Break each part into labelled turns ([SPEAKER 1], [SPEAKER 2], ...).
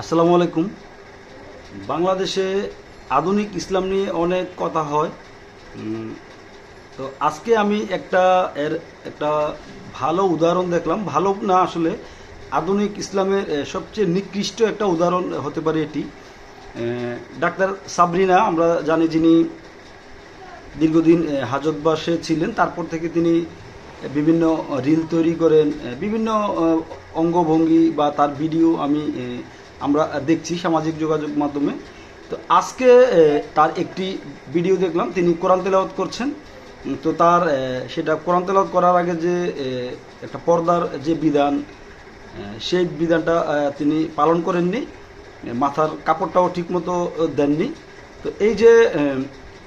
[SPEAKER 1] আসসালামু আলাইকুম। বাংলাদেশে আধুনিক ইসলাম নিয়ে অনেক কথা হয়। তো আজকে আমি একটা এর একটা ভালো উদাহরণ দেখলাম। ভালো না আসলে আধুনিক ইসলামের সবচেয়ে নিকৃষ্ট একটা উদাহরণ হতে পারে এটি। ডাক্তার সাবরিনা, আমরা জানি যিনি দীর্ঘদিন হাজতবাসে ছিলেন। তারপর থেকে তিনি বিভিন্ন রিল তৈরি করেন বিভিন্ন অঙ্গভঙ্গি বা তার ভিডিও আমি আমরা দেখছি সামাজিক যোগাযোগ মাধ্যমে। তো আজকে তার একটি ভিডিও দেখলাম তিনি কোরআন তেলাওয়াত করছেন। তো তার সেটা কোরআন তেলাওয়াত করার আগে যে একটা পর্দার যে বিধান সেই বিধানটা তিনি পালন করেননি মাথার কাপড়টাও ঠিকমতো দেননি। তো এই যে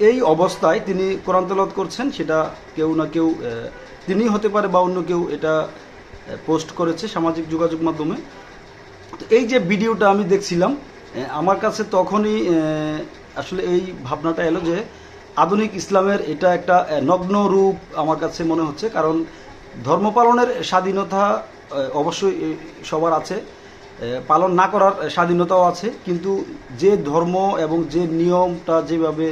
[SPEAKER 1] এই অবস্থায় তিনি কোরআন তেলাওয়াত করছেন সেটা কেউ না কেউ এ, তিনিই হতে পারে বা অন্য কেউ এটা পোস্ট করেছে সামাজিক যোগাযোগ মাধ্যমে। তো এই যে ভিডিওটা আমি দেখছিলাম আমার কাছে তখনই আসলে এই ভাবনাটা এলো যে আধুনিক ইসলামের এটা একটা নগ্ন রূপ আমার কাছে মনে হচ্ছে। কারণ ধর্ম পালনের স্বাধীনতা অবশ্যই সবার আছে। পালন না করার স্বাধীনতাও আছে। কিন্তু যে ধর্ম এবং যে নিয়মটা যেভাবে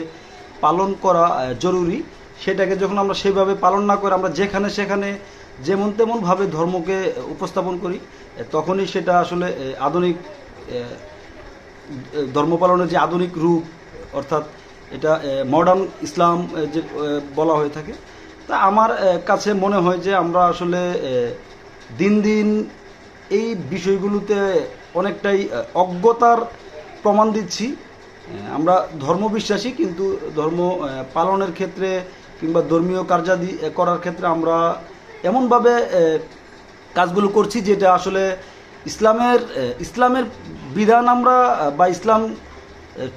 [SPEAKER 1] পালন করা জরুরি, সেটাকে যখন আমরা সেভাবে পালন না করে আমরা যেখানে সেখানে যেমন তেমনভাবে ধর্মকে উপস্থাপন করি, তখনই সেটা আসলে আধুনিক ধর্ম পালনের যে আধুনিক রূপ, অর্থাৎ এটা মডার্ন ইসলাম যে বলা হয়ে থাকে, তা আমার কাছে মনে হয় যে আমরা আসলে দিন দিন এই বিষয়গুলোতে অনেকটাই অজ্ঞতার প্রমাণ দিচ্ছি। আমরা ধর্ম বিশ্বাসী কিন্তু ধর্ম পালনের ক্ষেত্রে কিংবা ধর্মীয় কার্যাদি করার ক্ষেত্রে আমরা এমনভাবে কাজগুলো করছি যেটা আসলে ইসলামের ইসলামের বিধান আমরা বা ইসলাম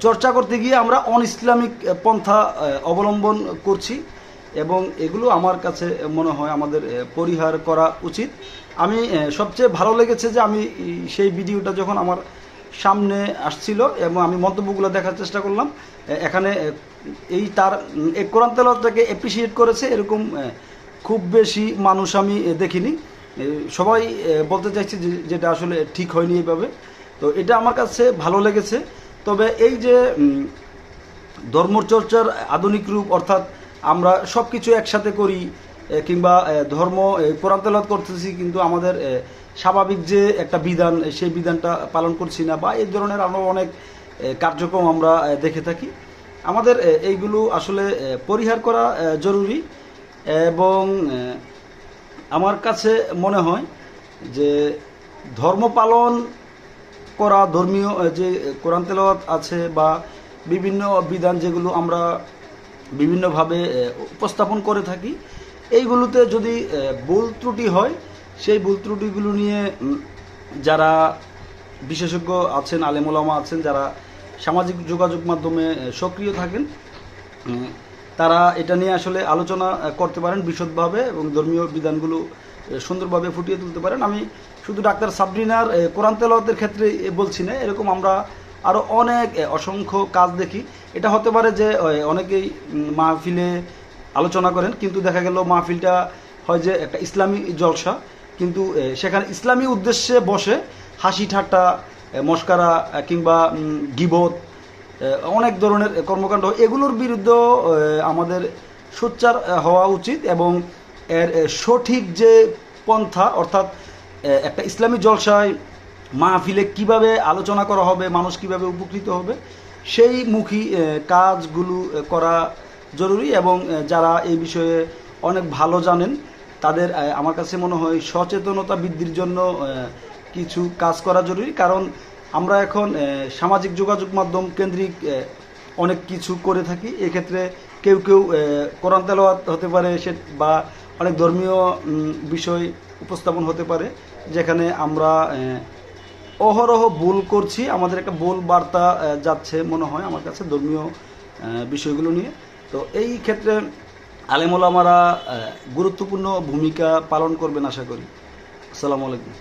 [SPEAKER 1] চর্চা করতে গিয়ে আমরা অন ইসলামিক পন্থা অবলম্বন করছি এবং এগুলো আমার কাছে মনে হয় আমাদের পরিহার করা উচিত। আমি সবচেয়ে ভালো লেগেছে যে আমি সেই ভিডিওটা যখন আমার সামনে আসছিল এবং আমি মন্তব্যগুলো দেখার চেষ্টা করলাম এখানে এই তার কোরআন তেলাওয়াতটাকে অ্যাপ্রিসিয়েট করেছে এরকম খুব বেশি মানুষ আমি দেখিনি। সবাই বলতে চাইছে যেটা আসলে ঠিক হয়নি এইভাবে। তো এটা আমার কাছে ভালো লেগেছে। তবে এই যে ধর্মচর্চার আধুনিক রূপ, অর্থাৎ আমরা সব কিছু একসাথে করি কিংবা ধর্ম কোরআন তেলাওয়াত করতেছি, কিন্তু আমাদের স্বাভাবিক যে একটা বিধান সেই বিধানটা পালন করছি না, বা এই ধরনের আরও অনেক কার্যক্রম আমরা দেখে থাকি। আমাদের এইগুলো আসলে পরিহার করা জরুরি। এবং আমার কাছে মনে হয় যে ধর্ম পালন করা ধর্মীয় যে কোরআন তেলাওয়াত আছে বা বিভিন্ন বিধান যেগুলো আমরা বিভিন্নভাবে উপস্থাপন করে থাকি, এইগুলোতে যদি ভুল ত্রুটি হয়, সেই ভুল ত্রুটিগুলো নিয়ে যারা বিশেষজ্ঞ আছেন আলেমুলামা আছেন, যারা সামাজিক যোগাযোগ মাধ্যমে সক্রিয় থাকেন তারা এটা নিয়ে আসলে আলোচনা করতে পারেন বিশদভাবে এবং ধর্মীয় বিধানগুলো সুন্দরভাবে ফুটিয়ে তুলতে পারেন। আমি শুধু ডাক্তার সাবরিনার কোরআন তেলাওয়াতের ক্ষেত্রে বলছি না, এরকম আমরা আরও অনেক অসংখ্য কাজ দেখি। এটা হতে পারে যে অনেকেই মাহফিলে আলোচনা করেন, কিন্তু দেখা গেল মাহফিলটা হয় যে একটা ইসলামী জলসা। কিন্তু সেখানে ইসলামী উদ্দেশ্যে বসে হাসি ঠাট্টা মস্কারা কিংবা গিবত অনেক ধরনের কর্মকাণ্ড। এগুলোর বিরুদ্ধে আমাদের সোচ্চার হওয়া উচিত এবং এর সঠিক যে পন্থা, অর্থাৎ একটা ইসলামী জলসায় মাহফিলে কীভাবে আলোচনা করা হবে, মানুষ কীভাবে উপকৃত হবে, সেই মুখী কাজগুলো করা জরুরি এবং যারা এই বিষয়ে অনেক ভালো জানেন, তাদের আমার কাছে মনে হয় সচেতনতা বৃদ্ধির জন্য কিছু কাজ করা জরুরি। কারণ আমরা এখন সামাজিক যোগাযোগ মাধ্যম কেন্দ্রিক অনেক কিছু করে থাকি। এক্ষেত্রে কেউ কেউ কোরআন তেলাওয়াত হতে পারে সে, বা অনেক ধর্মীয় বিষয় উপস্থাপন হতে পারে, যেখানে আমরা অহরহ ভুল করছি। আমাদের একটা ভুল বার্তা যাচ্ছে মনে হয় আমার কাছে ধর্মীয় বিষয়গুলো নিয়ে। তো এই ক্ষেত্রে আলেমোলামারা গুরুত্বপূর্ণ ভূমিকা পালন করবেন আশা করি। আসসালামু আলাইকুম।